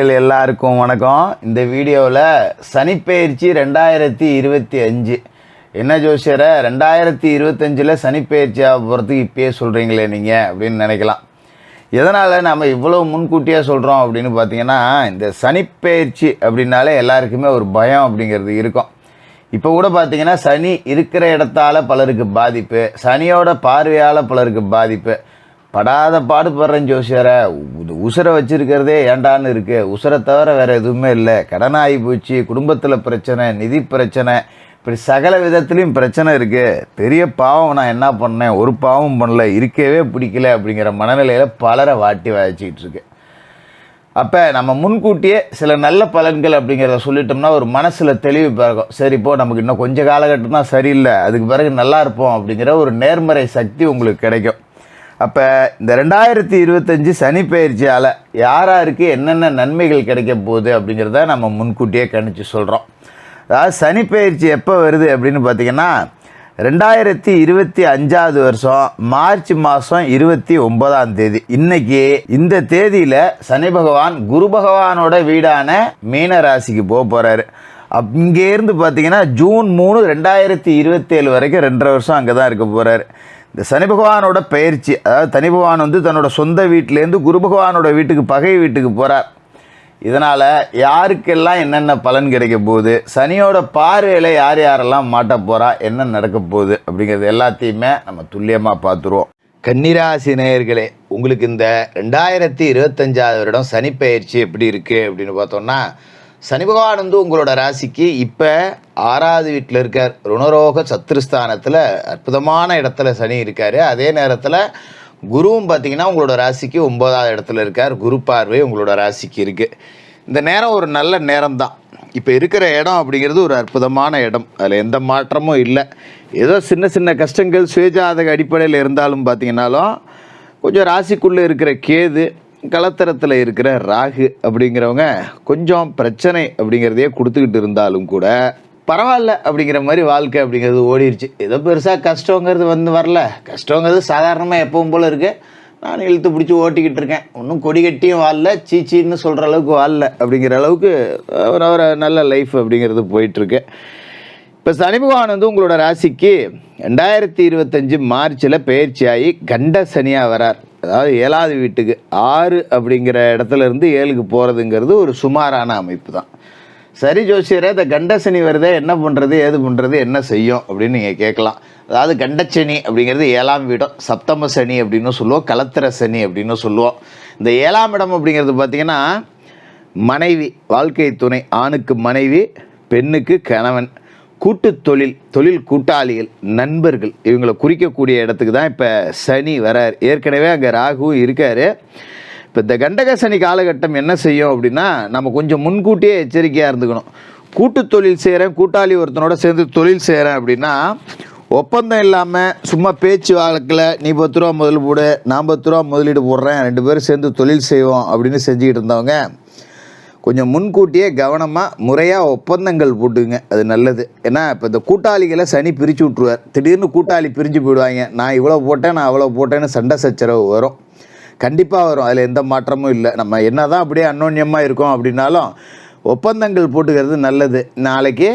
எல்லாருக்கும் வணக்கம். இந்த வீடியோவில் சனிப்பெயர்ச்சி ரெண்டாயிரத்தி இருபத்தி அஞ்சு. என்ன ஜோசியரை ரெண்டாயிரத்தி இருபத்தஞ்சில் சனிப்பெயர்ச்சியாக போகிறதுக்கு இப்பயே சொல்கிறீங்களே நீங்கள் அப்படின்னு நினைக்கலாம். எதனால் நம்ம இவ்வளோ முன்கூட்டியாக சொல்கிறோம் அப்படின்னு பார்த்தீங்கன்னா இந்த சனிப்பெயர்ச்சி அப்படின்னாலே எல்லாருக்குமே ஒரு பயம் அப்படிங்கிறது இருக்கும். இப்போ கூட பார்த்தீங்கன்னா சனி இருக்கிற இடத்தால் பலருக்கு பாதிப்பு சனியோட பார்வையால் பலருக்கு பாதிப்பு படாத பாடுபடுறேன் ஜோசியரை. உசுரை வச்சிருக்கிறதே ஏண்டான்னு இருக்கு. உசுரை தவிர வேறு எதுவுமே இல்லை. கடனாகி போச்சு. குடும்பத்தில் பிரச்சனை நிதி பிரச்சனை. இப்படி சகல விதத்துலேயும் பிரச்சனை இருக்குது பெரிய பாவம் நான் என்ன பண்ணேன்? ஒரு பாவம் பண்ணல. இருக்கவே பிடிக்கல அப்படிங்கிற மனநிலையில் பலரை வாட்டி வாய்ச்சிக்கிட்டு இருக்கு. அப்போ நம்ம முன்கூட்டியே சில நல்ல பலன்கள் அப்படிங்கிறத சொல்லிட்டோம்னா ஒரு மனசில் தெளிவு பிறகும் சரி இப்போ நமக்கு இன்னும் கொஞ்சம் காலகட்டம் தான் சரியில்லை. அதுக்கு பிறகு நல்லா இருப்போம் அப்படிங்கிற ஒரு நேர்மறை சக்தி உங்களுக்கு கிடைக்கும். அப்போ இந்த ரெண்டாயிரத்தி இருபத்தஞ்சி சனி பயிற்சியால் யாராருக்கு என்னென்ன நன்மைகள் கிடைக்க போகுது அப்படிங்கிறத நம்ம முன்கூட்டியே கணிச்சு சொல்கிறோம் அதாவது சனி பயிற்சி எப்போ வருது அப்படின்னு பார்த்தீங்கன்னா ரெண்டாயிரத்தி இருபத்தி அஞ்சாவது வருஷம் மார்ச் மாதம் இருபத்தி ஒன்பதாம் தேதி. இன்னைக்கு இந்த தேதியில் சனி பகவான் குரு பகவானோட வீடான மீன ராசிக்கு போக போகிறாரு இங்கேருந்து பார்த்தீங்கன்னா ஜூன் மூணு ரெண்டாயிரத்தி இருபத்தேழு வரைக்கும் ரெண்டரை வருஷம் அங்கே தான் இருக்க போகிறாரு இந்த சனி பகவானோட பயிற்சி அதாவது தனி பகவான் வந்து தன்னோட சொந்த வீட்டிலேருந்து குரு பகவானோட வீட்டுக்கு பகை வீட்டுக்கு போகிறார் இதனால் யாருக்கெல்லாம் என்னென்ன பலன் கிடைக்க போகுது சனியோட பார்வையில் யார் யாரெல்லாம் மாட்ட போகிறா என்ன நடக்க போகுது அப்படிங்கிறது எல்லாத்தையுமே நம்ம துல்லியமாக பார்த்துருவோம். கன்னிராசி நேயர்களே உங்களுக்கு இந்த ரெண்டாயிரத்தி இருபத்தஞ்சாவது வருடம் சனி பயிற்சி எப்படி இருக்குது அப்படின்னு பார்த்தோம்னா சனி பகவான் வந்து உங்களோட ராசிக்கு இப்போ ஆறாவது வீட்டில் இருக்கார். ருணரோக சத்துருஸ்தானத்தில் அற்புதமான இடத்துல சனி இருக்கார். அதே நேரத்தில் குருவும் பார்த்தீங்கன்னா உங்களோட ராசிக்கு ஒன்பதாவது இடத்துல இருக்கார். குரு பார்வை உங்களோட ராசிக்கு இருக்குது இந்த நேரம் ஒரு நல்ல நேரம் தான் இப்போ இருக்கிற இடம் அப்படிங்கிறது ஒரு அற்புதமான இடம். அதில் எந்த மாற்றமும் இல்லை. ஏதோ சின்ன சின்ன கஷ்டங்கள் சுயஜாதக அடிப்படையில் இருந்தாலும் பார்த்தீங்கன்னாலும் கொஞ்சம் ராசிக்குள்ளே இருக்கிற கேது கலத்தரத்தில் இருக்கிற ராகு அப்படிங்கிறவங்க கொஞ்சம் பிரச்சனை அப்படிங்கிறதையே கொடுத்துக்கிட்டு இருந்தாலும் கூட பரவாயில்ல அப்படிங்கிற மாதிரி வாழ்க்கை அப்படிங்கிறது ஓடிடுச்சு ஏதோ பெருசாக கஷ்டங்கிறது வந்து வரல. கஷ்டங்கிறது சாதாரணமாக எப்பவும் போல் இருக்குது நான் இழுத்து பிடிச்சி ஓட்டிக்கிட்டு இருக்கேன். ஒன்றும் கொடி கட்டியும் வாழல. சீச்சின்னு சொல்கிற அளவுக்கு வாழல அப்படிங்கிற அளவுக்கு ஒரு ஒரு நல்ல லைஃப் அப்படிங்கிறது போயிட்டுருக்கு. இப்போ சனி பகவான் வந்து உங்களோட ராசிக்கு ரெண்டாயிரத்தி இருபத்தஞ்சு மார்ச்சில் பயிற்சியாகி கண்ட சனியாக வரார். அதாவது ஏழாவது வீட்டுக்கு ஆறு அப்படிங்கிற இடத்துல இருந்து ஏழுக்கு போகிறதுங்கிறது ஒரு சுமாரான அமைப்பு தான். சரி ஜோசியரே இந்த கண்டசனி வருதே என்ன பண்ணுறது ஏது பண்ணுறது என்ன செய்யும் அப்படின்னு நீங்கள் கேட்கலாம். அதாவது கண்டச்சனி அப்படிங்கிறது ஏழாம் வீடம் சப்தம சனி அப்படின்னு சொல்லுவோம் கலத்திர சனி அப்படின்னு சொல்லுவோம். இந்த ஏழாம் இடம் அப்படிங்கிறது பார்த்திங்கன்னா மனைவி வாழ்க்கை துணை ஆணுக்கு மனைவி பெண்ணுக்கு கணவன் கூட்டு தொழில் தொழில் கூட்டாளிகள் நண்பர்கள் இவங்களை குறிக்கக்கூடிய இடத்துக்கு தான் இப்போ சனி வரார். ஏற்கனவே அங்கே ராகுவும் இருக்கார். இப்போ இந்த கண்டக சனி காலகட்டம் என்ன செய்யும் அப்படின்னா நம்ம கொஞ்சம் முன்கூட்டியே எச்சரிக்கையாக இருந்துக்கணும். கூட்டு தொழில் செய்கிறேன் கூட்டாளி ஒருத்தனோட சேர்ந்து தொழில் செய்கிறேன் அப்படின்னா ஒப்பந்தம் இல்லாமல் சும்மா பேச்சு வழக்கில் நீ பத்து ரூபா முதல் போடு நான் பத்து ரூபா முதலீடு போடுறேன் ரெண்டு பேரும் சேர்ந்து தொழில் செய்வோம் அப்படின்னு செஞ்சுக்கிட்டு இருந்தவங்க கொஞ்சம் முன்கூட்டியே கவனமாக முறையாக ஒப்பந்தங்கள் போட்டுங்க அது நல்லது. ஏன்னா இப்போ இந்த கூட்டாளிகளை சனி பிரித்து விட்ருவார் திடீர்னு கூட்டாளி பிரிஞ்சு போயிடுவாங்க. நான் இவ்வளோ போட்டேன் நான் அவ்வளோ போட்டேன்னு சண்டை சச்சரவு வரும். கண்டிப்பாக வரும். அதில் எந்த மாற்றமும் இல்லை. நம்ம என்ன தான் அப்படியே அன்னோன்யமாக இருக்கோம் அப்படின்னாலும் ஒப்பந்தங்கள் போட்டுக்கிறது நல்லது. நாளைக்கு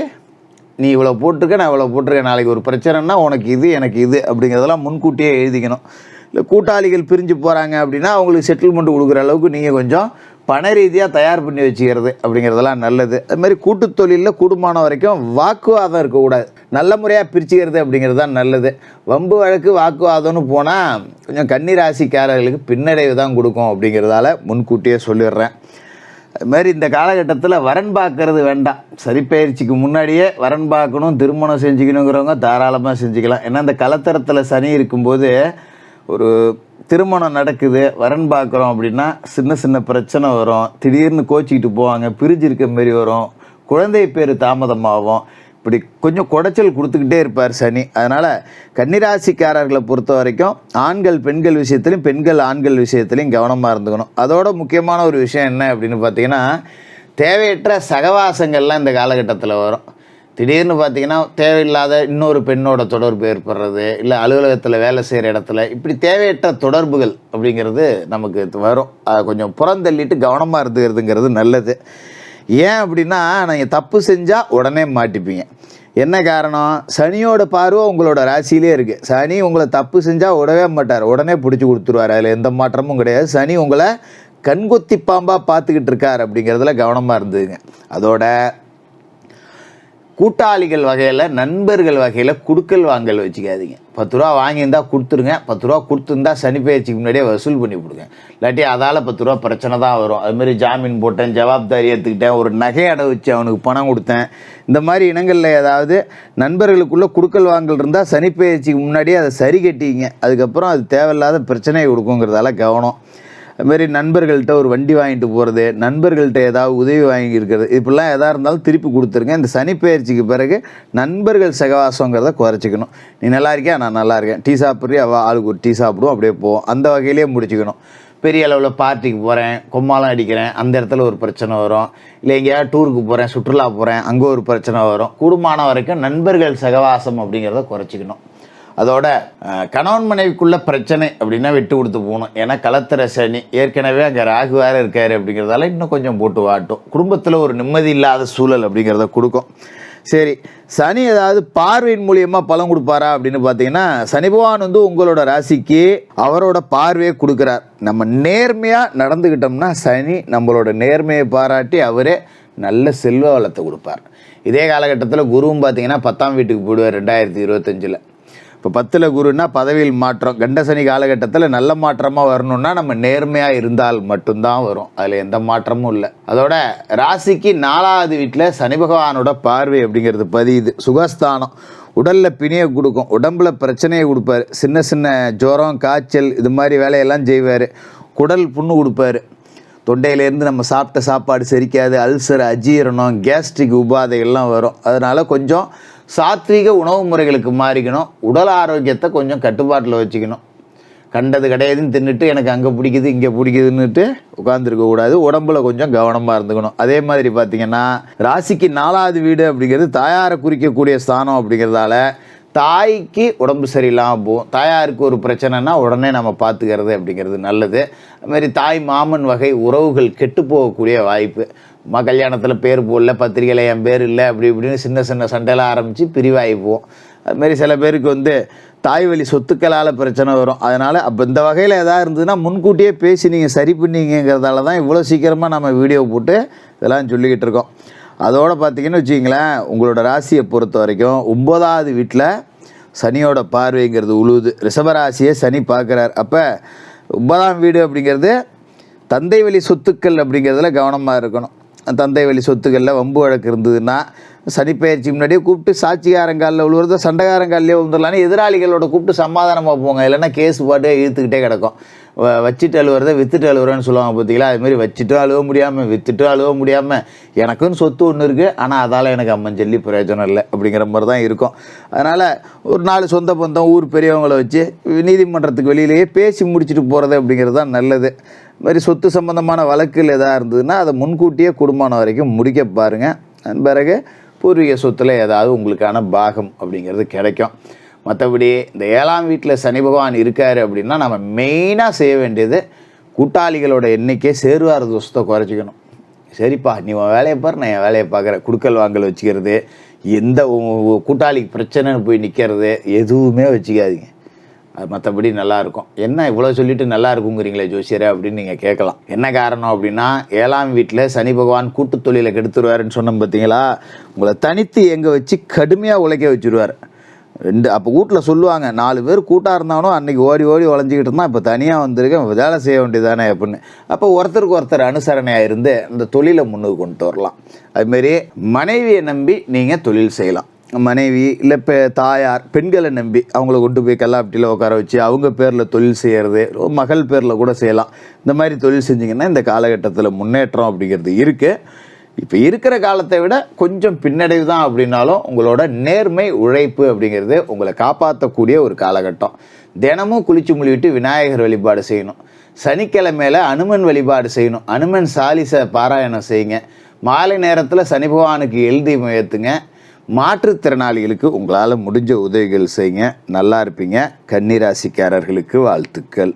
நீ இவ்வளோ போட்டிருக்க நான் இவ்வளோ போட்டிருக்கேன். நாளைக்கு ஒரு பிரச்சனைனா உனக்கு இது எனக்கு இது அப்படிங்கிறதெல்லாம் முன்கூட்டியே எழுதிக்கணும். இல்லை கூட்டாளிகள் பிரிஞ்சு போகிறாங்க அப்படின்னா அவங்களுக்கு செட்டில்மெண்ட் கொடுக்குற அளவுக்கு நீங்கள் கொஞ்சம் பண ரீதியாக தயார் பண்ணி வச்சுக்கிறது அப்படிங்கிறதெல்லாம் நல்லது. அதுமாதிரி கூட்டு தொழிலில் கூடுமான வரைக்கும் வாக்குவாதம் இருக்கக்கூடாது. நல்ல முறையாக பிரிச்சுக்கிறது அப்படிங்கிறது தான் நல்லது. வம்பு வழக்கு வாக்குவாதம்னு போனால் கொஞ்சம் கன்னிராசிக்காரர்களுக்கு பின்னடைவு தான் கொடுக்கும் அப்படிங்கிறதால முன்கூட்டியே சொல்லிடுறேன். அதுமாரி இந்த காலகட்டத்தில் வரன் பார்க்கறது வேண்டாம். சரிப்பயிற்சிக்கு முன்னாடியே வரன் பார்க்கணும் திருமணம் செஞ்சுக்கணுங்கிறவங்க தாராளமாக செஞ்சுக்கலாம். ஏன்னா இந்த கலத்தரத்தில் சனி இருக்கும்போது ஒரு திருமணம் நடக்குது வரன் பார்க்குறோம் அப்படின்னா சின்ன சின்ன பிரச்சனை வரும். திடீர்னு கோச்சிக்கிட்டு போவாங்க பிரிஞ்சு இருக்க மாரி வரும். குழந்தை பேர் தாமதமாகும். இப்படி கொஞ்சம் குடைச்சல் கொடுத்துக்கிட்டே இருப்பார் சனி. அதனால் கன்னிராசிக்காரர்களை பொறுத்த வரைக்கும் ஆண்கள் பெண்கள் விஷயத்துலையும் பெண்கள் ஆண்கள் விஷயத்துலையும் கவனமாக இருந்துக்கணும். அதோட முக்கியமான ஒரு விஷயம் என்ன அப்படின்னு பார்த்தீங்கன்னா தேவையற்ற சகவாசங்கள்லாம் இந்த காலகட்டத்தில் வரும். திடீர்னு பார்த்தீங்கன்னா தேவையில்லாத இன்னொரு பெண்ணோட தொடர்பு ஏற்படுறது இல்லை அலுவலகத்தில் வேலை செய்கிற இடத்துல இப்படி தேவையற்ற தொடர்புகள் அப்படிங்கிறது நமக்கு இது வரும். அதை கொஞ்சம் புறந்தள்ளிட்டு கவனமாக இருந்துக்கிறதுங்கிறது நல்லது. ஏன் அப்படின்னா நீங்கள் தப்பு செஞ்சால் உடனே மாட்டிப்பீங்க. என்ன காரணம்? சனியோட பார்வை உங்களோட ராசியிலே இருக்குது சனி உங்களை தப்பு செஞ்சால் விடவே மாட்டார். உடனே பிடிச்சி கொடுத்துருவார். அதில் எந்த மாற்றமும் கிடையாது. சனி உங்களை கண்கொத்தி பாம்பாக பார்த்துக்கிட்டு இருக்கார் அப்படிங்கிறதுல கவனமாக இருந்ததுங்க அதோட கூட்டாளிகள் வகையில் நண்பர்கள் வகையில் குடுக்கல் வாங்கல் வச்சுக்காதீங்க. பத்து ரூபா வாங்கியிருந்தா கொடுத்துருங்க பத்து ரூபா கொடுத்துருந்தா சனி பயிற்சிக்கு முன்னாடியே வசூல் பண்ணி கொடுங்க. இல்லாட்டி அதால் பத்து ரூபா பிரச்சனை தான் வரும். அதுமாரி ஜாமீன் போட்டேன் ஜவாப்தாரி எடுத்துக்கிட்டேன் ஒரு நகை அடை வச்சு அவனுக்கு பணம் கொடுத்தேன். இந்த மாதிரி இனங்களில் ஏதாவது நண்பர்களுக்குள்ளே குடுக்கல் வாங்கல் இருந்தால் சனி பயிற்சிக்கு முன்னாடியே அதை சரி கட்டிங்க அதுக்கப்புறம் அது தேவையில்லாத பிரச்சனையை கொடுக்குங்கிறதால கவனம். அதுமாரி நண்பர்கள்ட்ட ஒரு வண்டி வாங்கிட்டு போகிறது நண்பர்கள்ட்ட ஏதாவது உதவி வாங்கியிருக்கிறது இப்படிலாம் எதாக இருந்தாலும் திருப்பி கொடுத்துருங்க. இந்த சனிப்பெயர்ச்சிக்கு பிறகு நண்பர்கள் சகவாசங்கிறத குறைச்சிக்கணும். நீ நல்லா இருக்கியா? நான் நல்லா இருக்கேன். டீ சாப்பிட்றியா? வா ஆளுக்கு ஒரு டீ சாப்பிடுவோம். அப்படியே போவோம். அந்த வகையிலேயே முடிச்சுக்கணும். பெரிய அளவில் பார்ட்டிக்கு போகிறேன் கொம்மாலம் அடிக்கிறேன். அந்த இடத்துல ஒரு பிரச்சனை வரும். இல்லை எங்கேயாவது டூருக்கு போகிறேன் சுற்றுலா போகிறேன் அங்கே ஒரு பிரச்சனை வரும். கூடுமான வரைக்கும் நண்பர்கள் சகவாசம் அப்படிங்கிறத குறைச்சிக்கணும். அதோட கணவன் மனைவிக்குள்ள பிரச்சனை அப்படின்னா விட்டு கொடுத்து போகணும். ஏன்னா கலத்திர சனி ஏற்கனவே அங்கே ராகு வேற இருக்காரு அப்படிங்கிறதால இன்னும் கொஞ்சம் போட்டு வாட்டும். குடும்பத்தில் ஒரு நிம்மதி இல்லாத சூழல் அப்படிங்கிறத கொடுக்கும். சரி சனி ஏதாவது பார்வையின் மூலியமாக பலன் கொடுப்பாரா அப்படின்னு பார்த்தீங்கன்னா சனி பகவான் வந்து உங்களோட ராசிக்கு அவரோட பார்வையை கொடுக்குறார். நம்ம நேர்மையாக நடந்துக்கிட்டோம்னா சனி நம்மளோட நேர்மையை பாராட்டி அவரே நல்ல செல்வ வளத்தை கொடுப்பார். இதே காலகட்டத்தில் குருவும் பார்த்தீங்கன்னா பத்தாம் வீட்டுக்கு போயிடுவார் ரெண்டாயிரத்தி இருபத்தஞ்சில். இப்போ பத்தில் குருன்னா பதவியில் மாற்றம் கண்டசனி காலகட்டத்தில் நல்ல மாற்றமாக வரணும்னா நம்ம நேர்மையாக இருந்தால் மட்டும்தான் வரும். அதில் எந்த மாற்றமும் இல்லை. அதோட ராசிக்கு நாலாவது வீட்டில் சனி பகவானோட பார்வை அப்படிங்கிறது பதியுது. சுகஸ்தானம். உடலில் பிணியை கொடுக்கும். உடம்புல பிரச்சனையை கொடுப்பாரு. சின்ன சின்ன ஜுரம் காய்ச்சல் இது மாதிரி வேலையெல்லாம் செய்வார். குடல் புண்ணு கொடுப்பாரு. தொண்டையிலேருந்து நம்ம சாப்பிட்ட சாப்பாடு செரிக்காது. அல்சர் அஜீரணம் கேஸ்ட்ரிக் உபாதைகள்லாம் வரும். அதனால் கொஞ்சம் சாத்வீக உணவு முறைகளுக்கு மாறிக்கணும். உடல் ஆரோக்கியத்தை கொஞ்சம் கட்டுப்பாட்டில் வச்சுக்கணும். கண்டது கிடையாதுன்னு தின்னுட்டு எனக்கு அங்கே பிடிக்குது இங்கே பிடிக்குதுன்னுட்டு உட்காந்துருக்க கூடாது. உடம்புல கொஞ்சம் கவனமாக இருந்துக்கணும். அதே மாதிரி பார்த்தீங்கன்னா ராசிக்கு நாலாவது வீடு அப்படிங்கிறது தாயாரை குறிக்கக்கூடிய ஸ்தானம் அப்படிங்கிறதால தாய்க்கு உடம்பு சரியில்லாமல் போகும். தாயாருக்கு ஒரு பிரச்சனைனா உடனே நம்ம பார்த்துக்கிறது அப்படிங்கிறது நல்லது. அதுமாதிரி தாய் மாமன் வகை உறவுகள் கெட்டு போகக்கூடிய வாய்ப்பு. மா கல்யாணத்தில் பேர் போடல பத்திரிகையில் என் பேர் இல்லை அப்படி இப்படின்னு சின்ன சின்ன சண்டையெல்லாம் ஆரம்பித்து பிரிவாகிப்போம் அதுமாரி சில பேருக்கு வந்து தாய் வழி சொத்துக்களால் பிரச்சனை வரும். அதனால் அப்போ இந்த வகையில் எதாவது இருந்ததுன்னா முன்கூட்டியே பேசி நீங்கள் சரி பண்ணிங்கிறதால தான் இவ்வளோ சீக்கிரமாக நம்ம வீடியோ போட்டு இதெல்லாம் சொல்லிக்கிட்டு இருக்கோம். அதோடு பார்த்தீங்கன்னு வச்சிங்களேன் உங்களோட ராசியை பொறுத்த வரைக்கும் ஒன்பதாவது வீட்டில் சனியோட பார்வைங்கிறது உழுவுது ரிஷபராசியை சனி பார்க்குறார். அப்போ ஒன்பதாம் வீடு அப்படிங்கிறது தந்தை வழி சொத்துக்கள் அப்படிங்கிறதுல கவனமாக இருக்கணும். தந்தை வழி சொத்துக்களில் வம்பு வழக்கு இருந்ததுன்னா சனிப்பெயர்ச்சி முன்னாடியே கூப்பிட்டு சாட்சிகாரங்காலில் விழுவுறத சண்டைக்காரங்காலிலே விழுந்துடலான்னு எதிராளிகளோட கூப்பிட்டு சமாதானமாக போங்க இல்லைன்னா கேஸ் பாட்டு இழுத்துக்கிட்டே கிடக்கும். வ- அழுவுறத வித்துட்டு அழுவுறேன்னு சொல்லுவாங்க பார்த்தீங்களா? அதுமாதிரி வச்சுட்டும் அழுவ முடியாமல் வித்துட்டும் அழுவ முடியாமல் எனக்குன்னு சொத்து ஒன்று இருக்குது ஆனால் அதால் எனக்கு அம்மன் சொல்லி பிரயோஜனம் இல்லை அப்படிங்கிற மாதிரி தான் இருக்கும். அதனால் ஒரு நாலு சொந்த பந்தம் ஊர் பெரியவங்களை வச்சு நீதிமன்றத்துக்கு வெளியிலேயே பேசி முடிச்சுட்டு போகிறது அப்படிங்கிறது தான் நல்லது. மாதிரி சொத்து சம்பந்தமான வழக்குகள் எதாக இருந்ததுன்னா அதை முன்கூட்டியே குடும்பம் வரைக்கும் முடிக்க பாருங்கள் பிறகு பூர்வீக சொத்தில் ஏதாவது உங்களுக்கான பாகம் அப்படிங்கிறது கிடைக்கும். மற்றபடி இந்த ஏழாம் வீட்டில் சனி பகவான் இருக்கார் அப்படின்னா நம்ம மெயினாக செய்ய வேண்டியது கூட்டாளிகளோட எண்ணிக்கை சேருவார தோஷத்தை குறைச்சிக்கணும். சரிப்பா நீ உன் வேலையை பாரு நான் என் வேலையை பார்க்குறேன். குடுக்கல் வாங்கல் வச்சுக்கிறது எந்த கூட்டாளிக்கு பிரச்சனைன்னு போய் நிற்கிறது எதுவுமே வச்சுக்காதீங்க. மற்றபடி நல்லாயிருக்கும் என்ன இவ்வளோ சொல்லிட்டு நல்லா இருக்குங்கிறீங்களே ஜோசியரே அப்படின்னு நீங்கள் கேட்கலாம். என்ன காரணம் அப்படின்னா ஏழாம் வீட்டில் சனி பகவான் கூட்டு தொழிலை கெடுத்துருவாருன்னு சொன்னோம் பார்த்தீங்களா உங்களை தனித்து எங்கே வச்சு கடுமையாக உழைக்க வச்சுருவார். ரெண்டு அப்போ வீட்டில் சொல்லுவாங்க நாலு பேர் கூட்டாக இருந்தாலும் அன்னைக்கு ஓடி ஓடி உழைஞ்சிக்கிட்டு இருந்தால் இப்போ தனியாக வந்திருக்கேன் வேலை செய்ய வேண்டியதானே அப்படின்னு. அப்போ ஒருத்தருக்கு ஒருத்தர் அனுசரணையாக இருந்து அந்த தொழிலை முன்னுக்கு கொண்டு வரலாம். அதுமாரி மனைவியை நம்பி நீங்கள் தொழில் செய்யலாம். மனைவி இல்லை பெ தாயார் பெண்களை நம்பி அவங்கள கொண்டு போய் கல்லாப்பட்டியில் உட்கார வச்சு அவங்க பேரில் தொழில் செய்கிறது மகள் பேரில் கூட செய்யலாம். இந்த மாதிரி தொழில் செஞ்சிங்கன்னா இந்த காலகட்டத்தில் முன்னேற்றம் அப்படிங்கிறது இருக்குது இப்போ இருக்கிற காலத்தை விட கொஞ்சம் பின்னடைவு தான் அப்படின்னாலும் உங்களோட நேர்மை உழைப்பு அப்படிங்கிறது உங்களை காப்பாற்றக்கூடிய ஒரு காலகட்டம். தினமும் குளிச்சு முழிவிட்டு விநாயகர் வழிபாடு செய்யணும். சனிக்கிழமையில் அனுமன் வழிபாடு செய்யணும். அனுமன் சாலிச பாராயணம் செய்யுங்க. மாலை நேரத்தில் சனி பகவானுக்கு எழுதி ஏற்றுங்க மாற்றுத்திறனாளிகளுக்கு உங்களால் முடிஞ்ச உதவிகள் செய்யுங்க. நல்லா இருப்பீங்க. கன்னிராசிக்காரர்களுக்கு வாழ்த்துக்கள்.